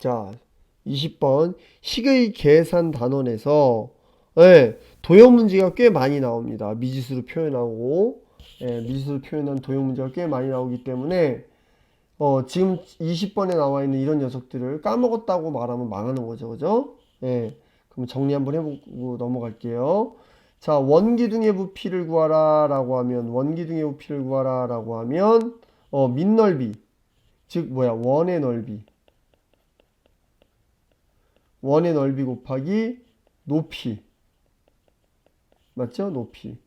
자, 20번 식의 계산 단원에서 예, 도형 문제가 꽤 많이 나옵니다. 미지수로 표현하고 예, 미지수로 표현한 도형 문제가 꽤 많이 나오기 때문에 어, 지금 20번에 나와 있는 이런 녀석들을 까먹었다고 말하면 망하는 거죠. 그죠? 예. 그럼 정리 한번 해보고 넘어갈게요. 자, 원기둥의 부피를 구하라 라고 하면 원기둥의 부피를 구하라 라고 하면 어, 밑넓이 즉 뭐야? 원의 넓이 원의 넓이 곱하기 높이 맞죠? 높이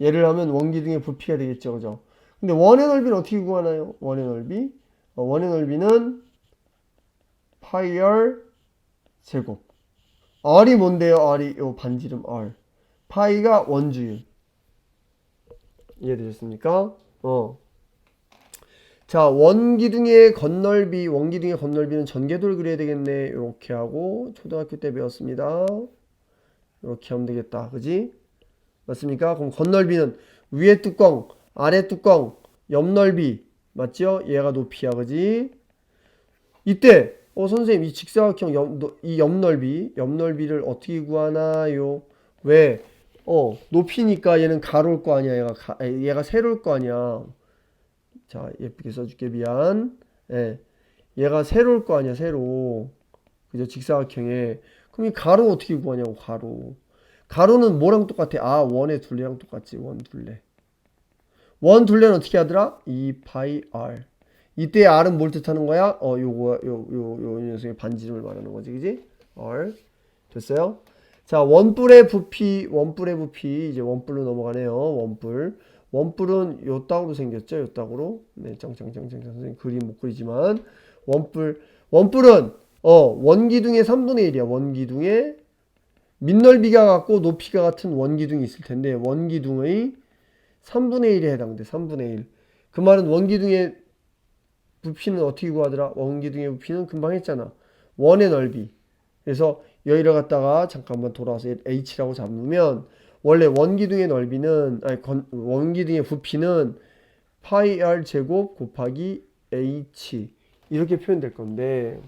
얘를 하면 원기둥의 부피가 되겠죠. 그죠? 근데 원의 넓이는 어떻게 구하나요? 원의 넓이 어, 원의 넓이는 파이 R 제곱 R이 뭔데요? R이 요 반지름 R 파이가 원주율 이해되셨습니까? 어. 자, 원기둥의 건널비, 원기둥의 건널비는 전개도를 그려야 되겠네. 이렇게 하고 초등학교 때 배웠습니다. 이렇게 하면 되겠다. 그지? 맞습니까? 그럼 건널비는 위에 뚜껑, 아래 뚜껑, 옆 넓이. 맞죠? 얘가 높이야. 그지? 이때 어 선생님 이 직사각형 옆, 노- 이 옆넓이, 옆넓이를 어떻게 구하나요? 왜? 어, 높이니까 얘는 가로일 거 아니야. 얘가 가, 에, 얘가 세로일 거 아니야. 자, 예쁘게 써줄게 미안. 예. 얘가 세로일 거 아니야, 세로. 그죠? 직사각형에. 그럼 이 가로 어떻게 구하냐고, 가로. 가로는 뭐랑 똑같아? 아, 원의 둘레랑 똑같지, 원 둘레. 원 둘레는 어떻게 하더라? 2 파이 r. 이때 r은 뭘 뜻하는 거야? 어, 요거, 요, 요, 요 녀석의 반지름을 말하는 거지, 그지? r. 됐어요? 자, 원뿔의 부피, 원뿔의 부피, 이제 원뿔로 넘어가네요. 원뿔. 원뿔은 요 땅으로 생겼죠. 요 땅으로. 네, 짱짱짱짱 선생님 그림 못 그리지만 원뿔 원뿔은 어, 원기둥의 3분의 1이야. 원기둥의 밑넓이가 같고 높이가 같은 원기둥이 있을 텐데 원기둥의 3분의 1에 해당돼. 3분의 1. 그 말은 원기둥의 부피는 어떻게 구하더라? 원기둥의 부피는 금방 했잖아. 원의 넓이. 그래서 여기를 갖다가 잠깐만 돌아와서 h라고 잡으면 원래 원기둥의 넓이는 아니 건, 원기둥의 부피는 파이 r 제곱 곱하기 h 이렇게 표현될 건데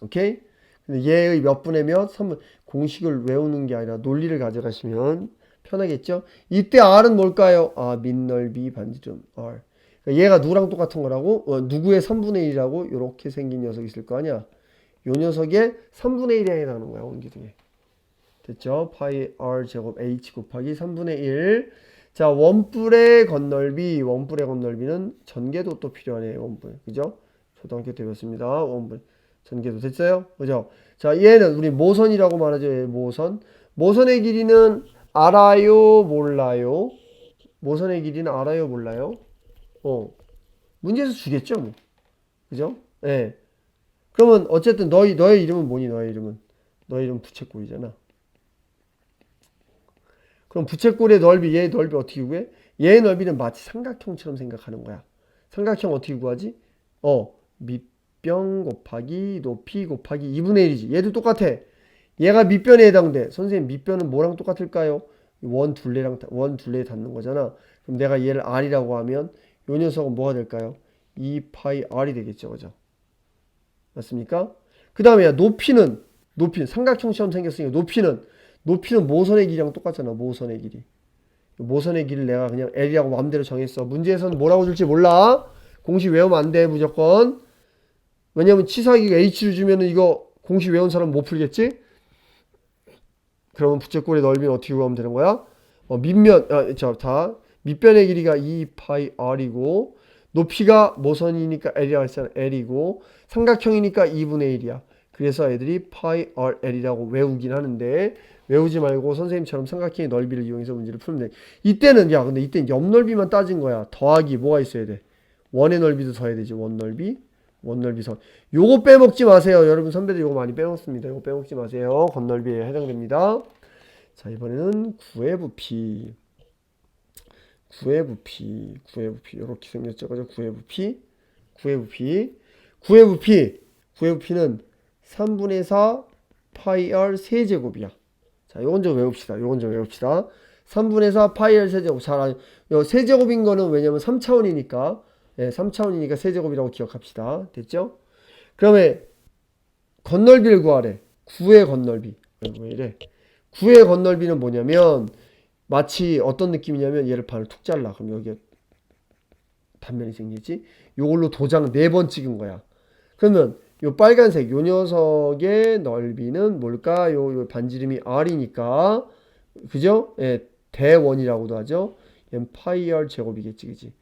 오케이? 근데 얘의 몇 분의 몇 3분 공식을 외우는 게 아니라 논리를 가져가시면 편하겠죠? 이때 r은 뭘까요? 아 밑넓이 반지름 r 그러니까 얘가 누구랑 똑같은 거라고? 어, 누구의 3분의 1이라고 이렇게 생긴 녀석이 있을 거 아니야? 요 녀석의 3분의 1에 해당하는 거야 원기둥에 됐죠? 파이 r 제곱 h 곱하기 3분의 1. 자, 원뿔의 건널비, 원뿔의 건널비는 전개도 또 필요하네, 원뿔. 그죠? 초등학교 때 배웠습니다. 원뿔. 전개도 됐어요? 그죠? 자, 얘는 우리 모선이라고 말하죠. 얘 모선. 모선의 길이는 알아요, 몰라요? 모선의 길이는 알아요, 몰라요? 어. 문제에서 주겠죠, 뭐. 그죠? 예. 네. 그러면 어쨌든 너희 너의 이름은 뭐니? 너의 이름은 너의 이름 부채꼴이잖아. 그럼 부채꼴의 넓이, 얘의 넓이 어떻게 구해? 얘의 넓이는 마치 삼각형처럼 생각하는 거야. 삼각형 어떻게 구하지? 어, 밑변 곱하기 높이 곱하기 2분의 1이지. 얘도 똑같아. 얘가 밑변에 해당돼. 선생님, 밑변은 뭐랑 똑같을까요? 원 둘레랑, 원 둘레에 닿는 거잖아. 그럼 내가 얘를 R이라고 하면 요 녀석은 뭐가 될까요? 2파이 R이 되겠죠. 그죠? 맞습니까? 그 다음에 높이는, 높이는, 삼각형처럼 생겼으니까 높이는 높이는 모선의 길이랑 똑같잖아. 모선의 길이. 모선의 길을 내가 그냥 L이라고 마음대로 정했어. 문제에서는 뭐라고 줄지 몰라. 공식 외우면 안 돼. 무조건. 왜냐면 치사하기가 H를 주면은 이거 공식 외운 사람 못 풀겠지? 그러면 부채꼴의 넓이는 어떻게 구하면 되는 거야? 어, 밑면, 아, 자, 다. 밑변의 길이가 2파이 R이고, 높이가 모선이니까 L이라고 했잖아. L이고, 삼각형이니까 2분의 1이야. 그래서 애들이 파이 R L이라고 외우긴 하는데, 외우지 말고 선생님처럼 삼각형의 넓이를 이용해서 문제를 풀면 돼. 이때는 야 근데 이때는 옆 넓이만 따진 거야. 더하기 뭐가 있어야 돼? 원의 넓이도 더해야 되지. 원 넓이. 원 넓이 선. 요거 빼먹지 마세요. 여러분 선배들 요거 많이 빼먹습니다. 요거 빼먹지 마세요. 건넓이에 해당됩니다. 자 이번에는 구의 부피. 구의 부피. 구의 부피. 요렇게 생겼죠. 그죠? 구의 부피. 구의 부피. 구의 부피. 구의 부피는 3분의 4 파이 r 세제곱이야. 자, 요건 좀 외웁시다. 요건 좀 외웁시다. 3분의 4 파이 r 세제곱. 잘 알, 요 세제곱인 거는 왜냐면 3차원이니까 예, 3차원이니까 세제곱이라고 기억합시다. 됐죠? 그러면 건널비를 구하래. 9의 건널비. 왜 이래? 9의 건널비는 뭐냐면 마치 어떤 느낌이냐면 얘를 반을 툭 잘라. 그럼 여기에 단면이 생기지? 요걸로 도장 4번 찍은 거야. 그러면 요 빨간색 요 녀석의 넓이는 뭘까요? 요 반지름이 r이니까 그죠? 예, 대원이라고도 하죠. 얘는 파이 r 제곱이겠지, 그지?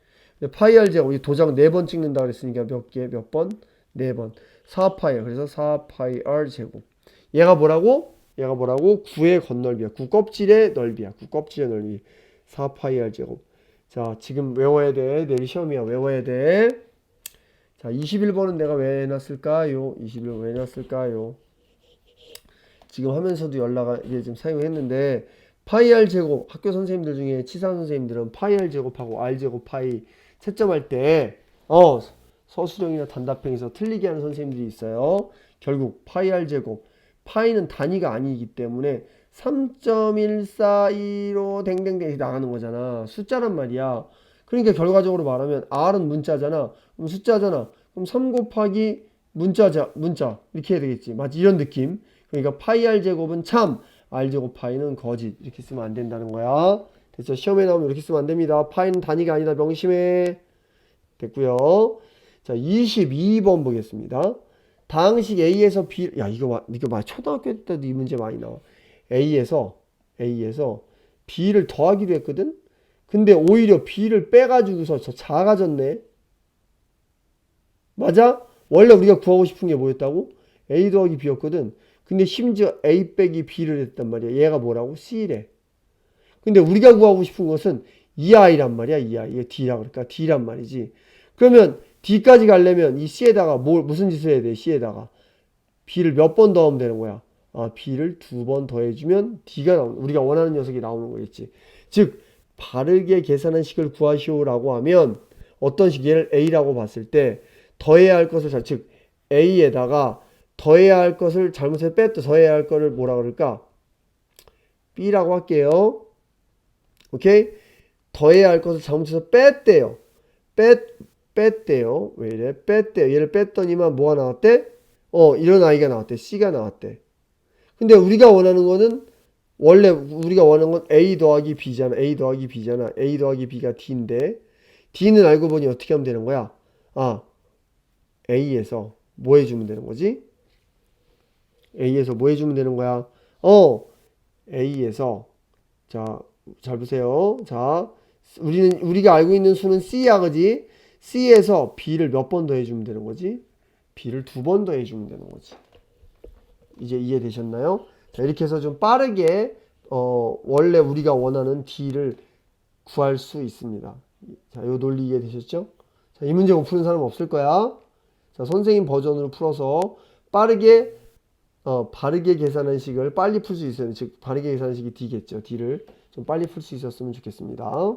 파이 r 제곱 이 도장 4번 찍는다 그랬으니까 몇 개, 몇 번? 4번. 4파이 r 그래서 4파이 r 제곱. 얘가 뭐라고? 얘가 뭐라고? 9의 건널비야. 9 껍질의 넓이야. 9 껍질의 넓이. 4파이 r 제곱. 자, 지금 외워야 돼. 내일 시험이야. 외워야 돼. 자, 21번은 내가 왜 해놨을까요? 21번 왜 해놨을까요? 지금 하면서도 연락, 이게 지금 사용했는데, 파이 r 제곱, 학교 선생님들 중에 치사 선생님들은 파이 r 제곱하고 r 제곱 파이 채점할 때, 어, 서술형이나 단답형에서 틀리게 하는 선생님들이 있어요. 결국 파이 r 제곱, 파이는 단위가 아니기 때문에 3.142로 댕댕댕 이렇게 나가는 거잖아. 숫자란 말이야. 그러니까 결과적으로 말하면 r은 문자잖아. 그럼 숫자잖아. 그럼 3 곱하기 문자자 문자 이렇게 해야 되겠지. 맞지? 이런 느낌. 그러니까 파이 r 제곱은 참, r 제곱 파이는 거짓 이렇게 쓰면 안 된다는 거야. 됐죠? 시험에 나오면 이렇게 쓰면 안 됩니다. 파이는 단위가 아니다. 명심해. 됐고요. 자, 22번 보겠습니다. 다항식 A에서 B, 야 이거 와- 이거 막 초등학교 때도 이 문제 많이 나와. A에서 A에서 B를 더하기로 했거든. 근데 오히려 B를 빼가지고서 저 작아졌네. 맞아? 원래 우리가 구하고 싶은 게 뭐였다고? A 더하기 B였거든. 근데 심지어 A 빼기 B를 했단 말이야. 얘가 뭐라고? C래. 근데 우리가 구하고 싶은 것은 2i란 말이야. 2i. 이게 D라 그러니까 D란 말이지. 그러면 D까지 가려면 이 C에다가 뭘 무슨 짓을 해야 돼? C에다가 B를 몇 번 더하면 되는 거야? 아, B를 두 번 더해주면 D가 나오는 우리가 원하는 녀석이 나오는 거겠지. 즉 바르게 계산한 식을 구하시오라고 하면 어떤 식 얘를 A라고 봤을 때 더해야 할 것을 잘, 즉 A에다가 더해야 할 것을 잘못해서 뺐다 더해야 할 거를 뭐라 그럴까? B라고 할게요. 오케이? 더해야 할 것을 잘못해서 뺐대요. 뺐 뺐대요. 왜 이래? 뺐대요. 얘를 뺐더니만 뭐가 나왔대? 어, 이런 아이가 나왔대. C가 나왔대. 근데 우리가 원하는 거는 원래 우리가 원하는 건 A 더하기 B잖아. A 더하기 B잖아. A 더하기 B가 D인데 D는 알고 보니 어떻게 하면 되는 거야? 아, A에서 뭐 해주면 되는 거지? A에서 뭐 해주면 되는 거야? 어, A에서 자, 잘 보세요. 자, 우리는 우리가 알고 있는 수는 C야, 그지? C에서 B를 몇 번 더 해주면 되는 거지? B를 두 번 더 해주면 되는 거지. 이제 이해되셨나요? 자, 이렇게 해서 좀 빠르게 어, 원래 우리가 원하는 D를 구할 수 있습니다. 자, 요 논리 이해되셨죠? 자, 이 문제 못 푸는 사람 없을 거야. 자, 선생님 버전으로 풀어서 빠르게 어, 바르게 계산한 식을 빨리 풀 수 있어요. 즉, 바르게 계산한 식이 D겠죠. D를 좀 빨리 풀 수 있었으면 좋겠습니다.